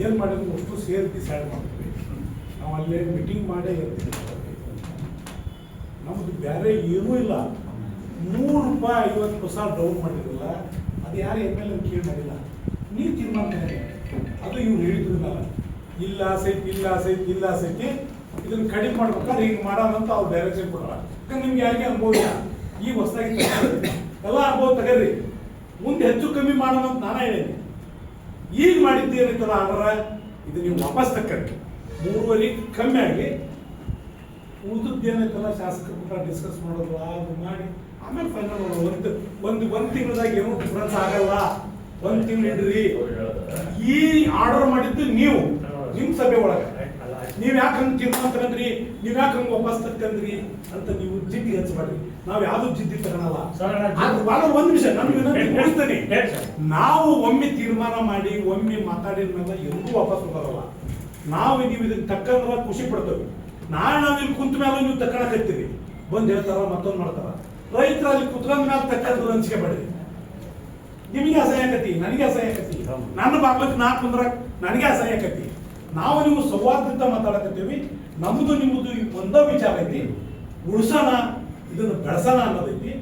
ಏನು ಮಾಡಿದ್ರು ಅಷ್ಟು ಸೇರಿ ಡಿಸೈಡ್ ಮಾಡ್ತೀವಿ. ನಾವು ಅಲ್ಲೇ ಮೀಟಿಂಗ್ ಮಾಡೇ ಇರ್ತೀವಿ ನಮ್ದು ಬೇರೆ ಏನೂ ಇಲ್ಲ. ನೂರು ರೂಪಾಯಿ ಐವತ್ತು ಪೈಸಾ ಡೌನ್ ಮಾಡಿದ್ರಲ್ಲ, ಅದು ಯಾರು ಎಂ ಎಲ್ ಎ ಕೇಳಿ ಮಾಡಿಲ್ಲ. ನೀವು ತೀರ್ಮಾನ ಅದು ಇವ್ರು ಹೇಳಿದ್ರಲ್ಲ. ಇಲ್ಲ ಆಸೈತಿ ಇಲ್ಲ ಆಸೈತಿ ಇಲ್ಲ ಆಸೈತಿ. ಇದನ್ನು ಕಡಿಮೆ ಮಾಡ್ಬೇಕಾದ್ರೆ ಹಿಂಗೆ ಮಾಡೋಣ ಅಂತ ಅವ್ರು ಡೈರೆಕ್ಷನ್ ಕೊಡೋಣ ಯಾಕಂದ್ರೆ ನಿಮ್ಗೆ ಯಾರಿಗೆ ಅನುಭವ ಇಲ್ಲ. ಈ ಹೊಸದಾಗಿ ಎಲ್ಲ ಅನುಭವ ತಗರಿ. ಮುಂದೆ ಹೆಚ್ಚು ಕಮ್ಮಿ ಮಾಡೋಣ ಅಂತ ನಾನೇ ಹೇಳಿದ್ದೀನಿ. ಈಗ ಮಾಡಿದ್ದು ಏನೈತಲ್ಲ ಆರ್ಡರ್ ಇದು ನೀವು ವಾಪಸ್ ತಕ್ಕಂడి ಮೂರುವರೆ ಕಮ್ಮಿ ಆಗಿ ಉಳಿದದ್ದೇನಿತ್ತಲ್ಲ ಶಾಸಕರ ಕೂಡ ಡಿಸ್ಕಸ್ ಮಾಡೋದು, ಅದು ಮಾಡಿ ಆಮೇಲೆ ಫೈನಲ್ ಒಂದು ಒಂದು ಒಂದು ತಿಂಗಳದಾಗ ಏನೂ ಡಿಫ್ರೆನ್ಸ್ ಆಗಲ್ಲ. ಒಂದು ತಿಂಗಳು ಇಡ್ರಿ. ಈ ಆರ್ಡರ್ ಮಾಡಿದ್ದು ನೀವು ನಿಮ್ಮ ಸಭೆ ಒಳಗೆ. ನೀವ್ ಯಾಕೆ ಹಂಗೆ ತೀರ್ಮಾನ ನೀವು ನೀವ್ ಯಾಕೆ ಹಂಗೆ ವಾಪಸ್ ತಕ್ಕಂದ್ರಿ ಅಂತ ನೀವು ಜಿದ್ದಿ ಹಚ್ಚಬೇಡ್ರಿ ನಾವ್ ಯಾವ್ದು ಜಿದ್ದಿ ತಗೊಳಲ್ಲ. ಒಂದ್ ನಿಮಿಷ ಮುಗಿಸ್ತೀನಿ. ನಾವು ಒಮ್ಮೆ ತೀರ್ಮಾನ ಮಾಡಿ ಒಮ್ಮೆ ಮಾತಾಡಿದ ಮೇಲೆ ಎಲ್ಲೂ ವಾಪಸ್ ಬರಲ್ಲ ನಾವು ನೀವು ಇದನ್ನ ತಕ್ಕಂದ್ರ ಖುಷಿ ಪಡ್ತೇವೆ. ನಾಳೆ ನಾವು ಇಲ್ಲಿ ಕುಂತ ಮೇಲೆ ನೀವು ತಕ್ಕಣಕತ್ತೀರಿ ಬಂದು ಹೇಳ್ತಾರ ಮತ್ತೊಂದು ಮಾಡ್ತಾರ. ರೈತರು ಅಲ್ಲಿ ಕುತ್ಕೊಂಡ ಮೇಲೆ ತಕ್ಕಂದ್ರ ಬೇಡ್ರಿ. ನಿಮಗೆ ಅಸಹ್ಯ ಆಕತಿ ನನಗೆ ಅಸಹ್ಯ ಆಕತಿ. ನನ್ನ ಬಾಗ್ಲಕ್ಕೆ ನಾ ಕುಂದ್ರ ನನಗೆ ಅಸಹ್ಯ ಆಕತಿ. ನಾವು ನೀವು ಸಂವಾದದಿಂದ ಮಾತಾಡಕತ್ತೀವಿ, ನಮ್ದು ನಿಮ್ಮದು ಒಂದ ವಿಚಾರ ಐತಿ. ಉಳಿಸೋಣ, ಇದನ್ನು ಬೆಳೆಸೋಣ ಅನ್ನೋದೈತಿ.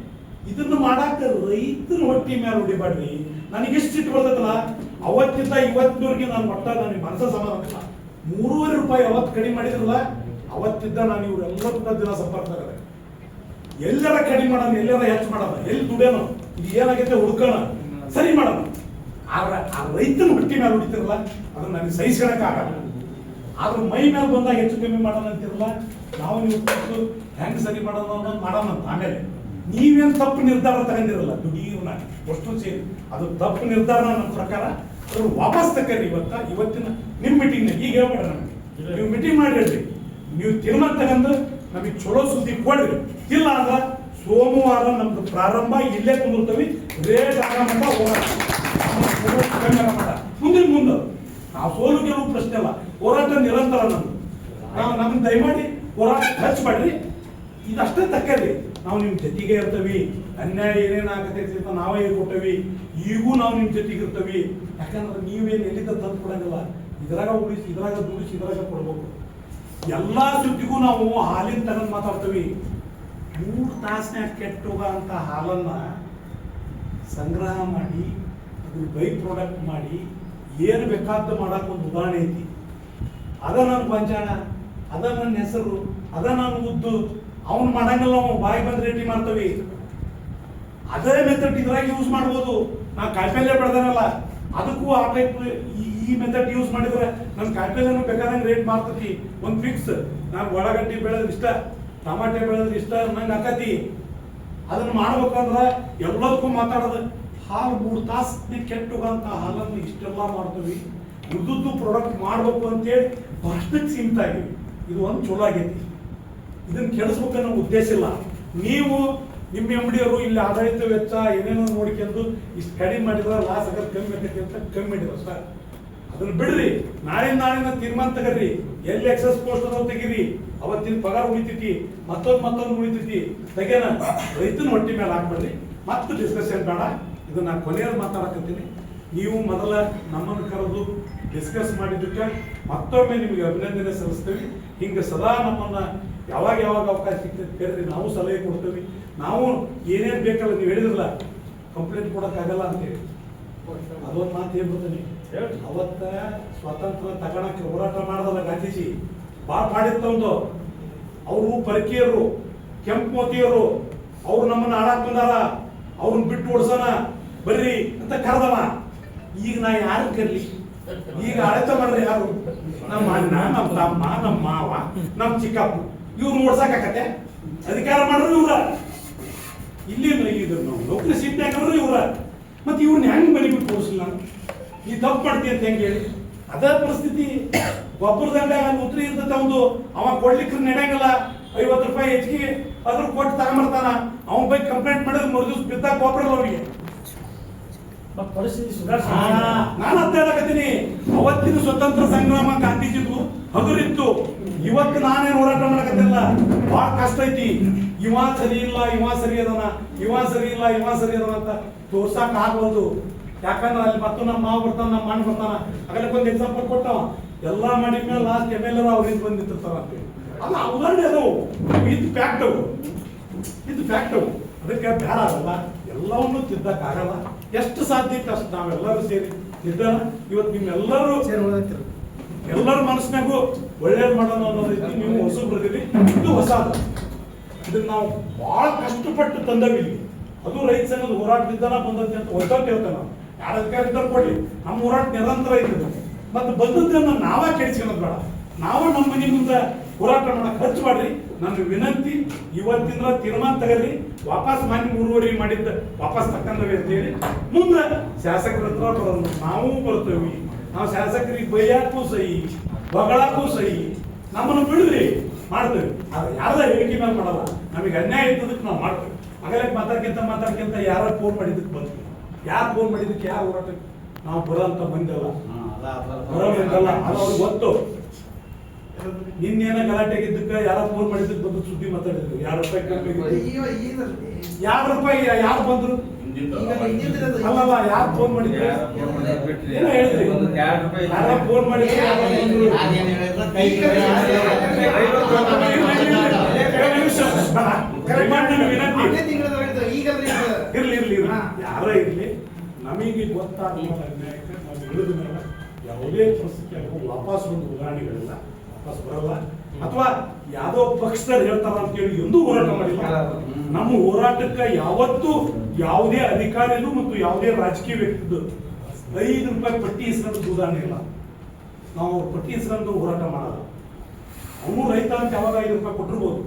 ಇದನ್ನು ಮಾಡಾಕ ರೈತರ ಹೊಟ್ಟಿ ಮೇಲೆ ಹೊಡಿಬಾಡ್ರಿ ನನಗೆ ಇಷ್ಟು ಸಿಟ್ಟು ಬರ್ತದಲ್ಲ ಅವತ್ತಿಂದ ಇವತ್ತಿನವರೆಗೆ ನಾನು ಒಟ್ಟ ನನಗೆ ಮನಸ್ಸ ಸಮಾಧಾನ ಮೂರುವರೆ ರೂಪಾಯಿ ಅವತ್ತು ಕಡಿಮೆ ಮಾಡಿದ್ರಲ್ಲ ಅವತ್ತಿದ್ದ ನಾನು ಇವರೆಲ್ಲರೂ ಕೂಡ ದಿನ ಸಂಪರ್ಕದಾಗ ಎಲ್ಲರ ಕಡಿಮೆ ಮಾಡೋಣ, ಎಲ್ಲರ ಹೆಚ್ಚು ಮಾಡೋಣ, ಎಲ್ಲಿ ದುಡಿಯೋಣ, ಇದು ಏನಾಗೈತೆ ಹುಡ್ಕೋಣ, ಸರಿ ಮಾಡೋಣ. ಆ ರೈತನ ಹೊಟ್ಟಿ ಮೇಲೆ ಹೊಡಿತಿರಲ್ಲ ಅದನ್ನ ನನಗೆ ಸಹಿಸ್ಕೊಳಕ್ ಆಗಲ್ಲ. ಆದ್ರೆ ಮೈ ಮೇಲೆ ಬಂದಾಗ ಹೆಚ್ಚು ಕಮ್ಮಿ ಮಾಡೋಣ ಅಂತಿರಲ್ಲ? ನಾವು ನೀವು ಕೊಟ್ಟು ಹೆಂಗ್ ಸರಿ ಮಾಡೋಣ ಅನ್ನೋದು ಮಾಡೋಣ ಅಂತ. ಆಮೇಲೆ ನೀವೇನು ತಪ್ಪು ನಿರ್ಧಾರ ತಗೊಂಡಿರಲ್ಲ ದುಡಿಯೋನ ಅಷ್ಟು ಸೇರಿ. ಅದು ತಪ್ಪು ನಿರ್ಧಾರ ನನ್ನ ಪ್ರಕಾರ ಅದ್ರ ವಾಪಸ್ ತಗೋರಿ ಇವತ್ತ, ಇವತ್ತಿನ ನಿಮ್ಮ ಮೀಟಿಂಗ್ ಈಗ ಹೇಳ್ಬೇಡ ನಮಗೆ. ನೀವು ಮೀಟಿಂಗ್ ಮಾಡಿ ಹೇಳ್ರಿ. ನೀವು ತೀರ್ಮಾನ ತಗೊಂಡು ನಮಗೆ ಚಲೋ ಸುದ್ದಿ ಕೊಡ್ರಿ. ಇಲ್ಲ ಅಂದ್ರೆ ಸೋಮವಾರ ನಮ್ದು ಪ್ರಾರಂಭ ಇಲ್ಲೇ ಕುಂದಿರ್ತೀವಿ. ರೇಟ್ ಆಗ ಮಟ್ಟ ಹೋಗೋಣ. ಮುಂದಿನ ಮುಂದೆ. ನಾವು ಸೋಲು ಗೆಲುವು ಪ್ರಶ್ನೆ ಅಲ್ಲ. ಹೋರಾಟ ನಿರಂತರ ನಮ್ದು. ನಾವು ನಮ್ಗೆ ದಯಮಾಡಿ ಹೋರಾಟ ಖರ್ಚು ಮಾಡ್ರಿ ಇದಷ್ಟೇ ತಕ್ಕರಿ ನಾವು ನಿಮ್ಮ ಜೊತೆಗೆ ಇರ್ತವಿ. ಅನ್ಯಾಯ ಏನೇನು ಆಗತೈತಿ ಅಂತ ನಾವೇ ಕೊಟ್ಟವಿ ಈಗೂ ನಾವು ನಿಮ್ಮ ಜೊತೆಗೆ ಇರ್ತವಿ. ಯಾಕಂದ್ರೆ ನೀವೇನು ಎಲ್ಲಿಂದ ತಂದು ಕೊಡಂಗಿಲ್ಲ. ಇದ್ರಾಗ ಉಳಿಸಿ, ಇದ್ರಾಗ ದುಡಿಸಿ, ಇದ್ರಾಗ ಕೊಡ್ಬೇಕು. ಎಲ್ಲಾ ಸುದ್ದಿಗೂ ನಾವು ಹಾಲಿನ ತಗೊಂಡ್ ಮಾತಾಡ್ತೀವಿ. ಮೂರು ತಾಸ್ನ್ಯಾಗ ಕೆಟ್ಟೋಗ ಅಂತ ಹಾಲನ್ನ ಸಂಗ್ರಹ ಮಾಡಿ ಅದನ್ನ ಬೈ ಪ್ರಾಡಕ್ಟ್ ಮಾಡಿ, ಏನು ಬೇಕಾದ್ದು ಮಾಡೋಕೆ ಒಂದು ಉದಾಹರಣೆ ಐತಿ. ಅದ ನನ್ನ ಪಂಚಾಣ ಅದ ನನ್ನ ಹೆಸರು, ಅದ ನನ್ನ ಉದ್ದು. ಅವ್ನು ಮಾಡಂಗಿಲ್ಲ ನಾವು ಬಾಯಿ ಬಂದ್ ರೆಡಿ ಮಾಡ್ತವಿ. ಅದೇ ಮೆಥಡ್ ಇದ್ರಾಗ ಯೂಸ್ ಮಾಡ್ಬೋದು. ನಾ ಕಾಯಿಪಲ್ಯ ಬೆಳೆದನಲ್ಲ, ಅದಕ್ಕೂ ಆ ಟೈಪ್ ಈ ಮೆಥಡ್ ಯೂಸ್ ಮಾಡಿದ್ರೆ ನನ್ನ ಕಾಯಿಪಲ್ಯನೂ ಬೇಕಾದಂಗೆ ರೇಟ್ ಮಾಡ್ತತಿ. ಒಂದು ಫಿಕ್ಸ್ ನಾನು ಒಳಗಡ್ಡಿ ಬೆಳೆದ್ರೆ ಇಷ್ಟ, ಟಮಾಟೆ ಬೆಳೆದ್ರೆ ಇಷ್ಟ, ನಂಗೆ ಆಕತಿ. ಅದನ್ನ ಮಾಡ್ಬೇಕಂದ್ರೆ ಎಲ್ಲದಕ್ಕೂ ಮಾತಾಡೋದು. ಹಾಲು ಮೂರು ತಾಸು ಕೆಟ್ಟುಗಂತ ಹಾಲನ್ನು ಇಷ್ಟೆಲ್ಲ ಮಾಡ್ತೀವಿ. ಉದ್ದುದ್ದು ಪ್ರಾಡಕ್ಟ್ ಮಾಡಬೇಕು ಅಂತೇಳಿ ಭಾಷಕ್ಕೆ ಸೀಮಿತ ಆಗಿವಿ ಇದು ಒಂದು ಚಲೋ ಆಗೈತಿ. ಇದನ್ನ ಕೆಡಿಸ್ಬೇಕನ್ನೋ ಉದ್ದೇಶ ಇಲ್ಲ. ನೀವು ನಿಮ್ಮ ಎಂಬಡಿಯವರು ಇಲ್ಲಿ ಆಧಾರಿತ ವೆಚ್ಚ ಏನೇನೋ ನೋಡ್ಕೊಂಡು ಇಷ್ಟು ಕಡಿಮೆ ಮಾಡಿದ್ರೆ ಲಾಸ್ ಆಗೋದು ಕಮ್ಮಿ ಆಗತ್ತೆ ಅಂತ ಕಮ್ಮಿ ಮಾಡಿದ್ರು ಸರ್ ಅದನ್ನ ಬಿಡ್ರಿ. ನಾಳೆ ನಾಳಿನ ತೀರ್ಮಾನ ತಗರ್ರಿ ಎಲ್ಲಿ ಎಕ್ಸಸ್ ಪೋಸ್ಟ್ ಅದಾವ ತೆಗೀರಿ. ಅವತ್ತಿನ ಪಗಾರ ಉಳಿತೈತಿ. ಮತ್ತೊಂದು ಮತ್ತೊಂದು ಉಳಿತೈತಿ. ತೆಗೆನ ರೈತನ ಹೊಟ್ಟೆ ಮೇಲೆ ಹಾಕ್ಬೇಡ್ರಿ. ಮತ್ತೆ ಡಿಸ್ಕಷನ್ ಬೇಡ. ಇದು ನಾನು ಕೊನೆಯಲ್ಲಿ ಮಾತಾಡಕತ್ತೀನಿ. ನೀವು ಮೊದಲ ನಮ್ಮನ್ನು ಕರೆದು ಡಿಸ್ಕಸ್ ಮಾಡಿದ್ದಕ್ಕೆ ಮತ್ತೊಮ್ಮೆ ನಿಮಗೆ ಅಭಿನಂದನೆ ಸಲ್ಲಿಸ್ತೀವಿ. ಹಿಂಗೆ ಸದಾ ನಮ್ಮನ್ನು ಯಾವಾಗ ಯಾವಾಗ ಅವಕಾಶ ಸಿಗ್ತದೆ ಕೇಳಿದ್ರೆ ನಾವು ಸಲಹೆ ಕೊಡ್ತೀವಿ. ನಾವು ಏನೇನು ಬೇಕಲ್ಲ ನೀವು ಹೇಳಿದ್ರಲ್ಲ ಕಂಪ್ಲೇಂಟ್ ಕೊಡೋಕ್ಕಾಗಲ್ಲ ಅಂತೇಳಿ ಅದೊಂದು ಮಾತು ಹೇಳ್ಬಿಡ್ತೀನಿ. ಹೇಳಿ. ಅವತ್ತ ಸ್ವಾತಂತ್ರ್ಯ ತಗೊಳಕ್ಕೆ ಹೋರಾಟ ಮಾಡಿದಲ್ಲ ಗಾಂಧೀಜಿ. ಭಾಳ ಮಾಡಿತ್ತಂದು ಅವರು ಪರಕೀಯರು ಕೆಂಪು ಮೋತಿಯರು ಅವ್ರು ನಮ್ಮನ್ನು ಆಡಾಕ್ ಬಂದಾರ ಅವ್ರನ್ನ ಬಿಟ್ಟು ಓಡಿಸೋಣ. ಬರ್ರಿ ಅಂತ ಕರೆದವ. ಈಗ ನಾ ಯಾರು ಕರ್ಲಿ? ಈಗ ಅಳತೆ ಮಾಡ್ರಿ ಯಾರು? ನಮ್ಮ ಅಣ್ಣ, ನಮ್ಮ ತಮ್ಮ, ನಮ್ಮ ಮಾವ, ನಮ್ಮ ಚಿಕ್ಕಪ್ಪ. ಇವ್ರು ಓಡ್ಸಕ್ಕಾಕತ್ತೆ ಅಧಿಕಾರ ಮಾಡ್ರು ಇವ್ರ. ಇಲ್ಲಿ ನೌಕರಿ ಸೀಟ್ನಾಗವ್ರು ಇವ್ರ. ಮತ್ತೆ ಇವ್ರನ್ನ ಹೆಂಗ್ ಮನೆ ತೋರಿಸಿಲ್ಲ? ಈ ತಪ್ಪು ಮಾಡ್ತಿ ಅಂತ ಹೆಂಗೆ ಹೇಳಿ? ಅದೇ ಪರಿಸ್ಥಿತಿ. ಒಬ್ಬರ ದಂಡ ಉತ್ರಿ ಇರ್ತದೆ ಒಂದು ಅವ ಕೊಡ್ಲಿಕ್ಕೆ ನಡೆಯಂಗಿಲ್ಲ. ಐವತ್ತು ರೂಪಾಯಿ ಹೆಚ್ಚಿಗೆ ಅದ್ರ ಕೊಟ್ಟು ತಗೊಂಬರ್ತಾನ. ಅವನ ಬಗ್ಗೆ ಕಂಪ್ಲೇಂಟ್ ಮಾಡಿದ್ರೆ ಮರು ದಿವಸ ಬಿದ್ದಾಗ ಕೋಪರಲ್ಲ ಅವನಿಗೆ. ಮತ್ತ್ ಪರಿಸ್ಥಿತಿ ನಾನು ಅಂತ ಹೇಳಕತ್ತೀನಿ ಅವತ್ತಿನ ಸ್ವತಂತ್ರ ಸಂಗ್ರಾಮ ಗಾಂಧೀಜಿದು ಹಗುರಿತ್ತು. ಇವತ್ತು ನಾನೇನು ಹೋರಾಟ ಮಾಡಕತ್ತಿಲ್ಲ. ಬಹಳ ಕಷ್ಟ ಐತಿ. ಇವ ಸರಿ ಇಲ್ಲ, ಇವ ಸರಿ ಅದಾನ, ಇವ ಸರಿ ಇಲ್ಲ, ಇವ ಸರಿ ಅದನ ಅಂತ ತೋರ್ಸಕ್ ಆಗ್ಬೋದು. ಯಾಕಂದ್ರೆ ಅಲ್ಲಿ ಮತ್ತು ನಮ್ಮ ಮಾವ ಬರ್ತಾನ, ನಮ್ಮ ಮಣ್ಣು ಬರ್ತಾನ. ಅದಕ್ಕೆ ಒಂದು ಎಕ್ಸಾಂಪಲ್ ಕೊಟ್ಟವ. ಎಲ್ಲ ಮಾಡಿದ್ಮೇಲೆ ಲಾಸ್ಟ್ ಎಂ ಎಲ್ ಎರ್ ಅವ್ರಿಂದ ಬಂದಿರ್ತಾರ ಅಲ್ಲ ಉದಾಹರಣೆ ಅದು. ಇದು ಫ್ಯಾಕ್ಟ್ ಇದು ಫ್ಯಾಕ್ಟ್ ಅದಕ್ಕೆ ಬೇಡ ಆಗಲ್ಲ ಎಲ್ಲವನ್ನು ತಿದ್ದಕ್ಕಾಗಲ್ಲ. ಎಷ್ಟು ಸಾಧ್ಯ ಇತ್ತು ಅಷ್ಟು ನಾವೆಲ್ಲರೂ ಸೇರಿ ತಿದ್ದೋಣ ಇವತ್ತು ನಿಮ್ಮೆಲ್ಲರೂ ಎಲ್ಲರ ಮನಸ್ಸಿನಾಗೂ ಒಳ್ಳೇದು ಮಾಡೋಣ ಅನ್ನೋ ರೀತಿ ನೀವು ಹೊಸ ಬರ್ತೀರಿ ಇದು ಹೊಸ ಇದನ್ನ ನಾವು ಬಹಳ ಕಷ್ಟಪಟ್ಟು ತಂದವಿ ಅದು ರೈತ ಸಂಘದ ಹೋರಾಟದಿಂದನ ಬಂದದ್ದು ಅಂತ ಒತ್ತಟ್ಟು ಹೇಳ್ತೇವೆ ನಾವು ಯಾರ ಅಧಿಕಾರ ಇದ್ದಾರೆ ಕೊಡ್ಲಿ. ನಮ್ಮ ಹೋರಾಟ ನಿರಂತರ ಇರ್ತದೆ. ಮತ್ತೆ ಬಂದದ್ದನ್ನ ನಾವೇ ಕೆಡಿಸ್ಕೊಳ್ಳೋದು ಬೇಡ. ನಾವು ನಮ್ಮ ಮನೆ ಮುಂದೆ ಹೋರಾಟ ಮಾಡಕ್ ಖರ್ಚು ಮಾಡ್ರಿ. ನನ್ನ ವಿನಂತಿ ಇವತ್ತಿನ ತೀರ್ಮಾನ ತಗಲಿ ವಾಪಸ್ ಮನೆ ಮೂರುವರೆ ಮಾಡಿದ್ದ ವಾಪಸ್ ತಕ್ಕಂದವೆ ಅಂತ ಹೇಳಿ ಮುಂದೆ ಶಾಸಕರ ಹತ್ರ ಬರೋದು. ನಾವು ಬರ್ತೇವೆ. ನಾವು ಶಾಸಕರಿಗೆ ಬೈಯಾಕೂ ಸಹಿ ಬಗಳಕ್ಕೂ ಸಹಿ ನಮ್ಮನ್ನು ಬಿಡ್ರಿ ಮಾಡ್ತೇವೆ. ಆದ್ರೆ ಯಾರ್ದ ಹೇಳಿಕೆ ಮೇಲೆ ಮಾಡಲ್ಲ. ನಮಗೆ ಅನ್ಯಾಯ ಇದ್ದದಕ್ಕೆ ನಾವು ಮಾಡ್ತೇವೆ. ಆಗಲೇ ಮಾತಾಡ್ಕಿಂತ ಮಾತಾಡ್ಕಿಂತ ಯಾರ ಫೋನ್ ಮಾಡಿದ್ದಕ್ಕೆ ಬಂದ್ವಿ. ಯಾರು ಫೋನ್ ಮಾಡಿದ್ದಕ್ಕೆ ಯಾರು ಹೋರಾಟಕ್ಕೆ? ನಾವು ಬರೋಂಥ ಅವ್ರಿಗೆ ಗೊತ್ತು. ನಿನ್ನೇನ ಗಲಾಟೆ ಆಗಿದ್ದಕ್ಕೆ ಯಾರೋ ಫೋನ್ ಮಾಡಿದ್ದಕ್ಕೆ ಬಂದು ಸುದ್ದಿ ಮಾತಾಡಿದ್ರು. ಯಾರು ರೂಪಾಯಿ ಕಮ್ಮಿ ಯಾರು ರೂಪಾಯಿ ಯಾರು ಬಂದ್ರು? ಅಲ್ಲಲ್ಲ ಯಾರು ಫೋನ್ ಮಾಡಿದ್ರು? ಏನೋ ಹೇಳಿದ್ರಿ? ಯಾರೋ ಫೋನ್ ಮಾಡಿದ್ರು ಇರ್ಲಿ ಇರ್ಲಿ ಇರ್ಲಿ. ಯಾರೇ ಇರ್ಲಿ ನಮಗೆ ಗೊತ್ತಾಗ್ಲಿಲ್ಲ ಯಾವುದೇ ಪರಿಸ್ಥಿತಿ ವಾಪಸ್ ಒಂದು ಉದಾಹರಣೆಗಳಿಲ್ಲ ಬರಲ್ಲ ಅಥವಾ ಯಾವ್ದೋ ಪಕ್ಷದಲ್ಲಿ ಹೇಳ್ತಾರ ಅಂತ ಹೇಳಿ ಎಂದೂ ಹೋರಾಟ ಮಾಡಿಲ್ಲ ನಮ್ಮ ಹೋರಾಟಕ್ಕೆ ಯಾವತ್ತೂ ಯಾವುದೇ ಅಧಿಕಾರಿಗಳು ಮತ್ತು ಯಾವುದೇ ರಾಜಕೀಯ ವ್ಯಕ್ತಿದ್ದು ಐದು ರೂಪಾಯಿ ಪಟ್ಟಿ ಇಸ್ಕೊಂಡು ಉದಾಹರಣೆ ಇಲ್ಲ. ನಾವು ಪಟ್ಟಿ ಹೆಸರನ್ನು ಹೋರಾಟ ಮಾಡಲ್ಲ ಅವನು ರೈತ ಅಂತ ಯಾವಾಗ ಐದು ರೂಪಾಯಿ ಕೊಟ್ಟಿರ್ಬೋದು?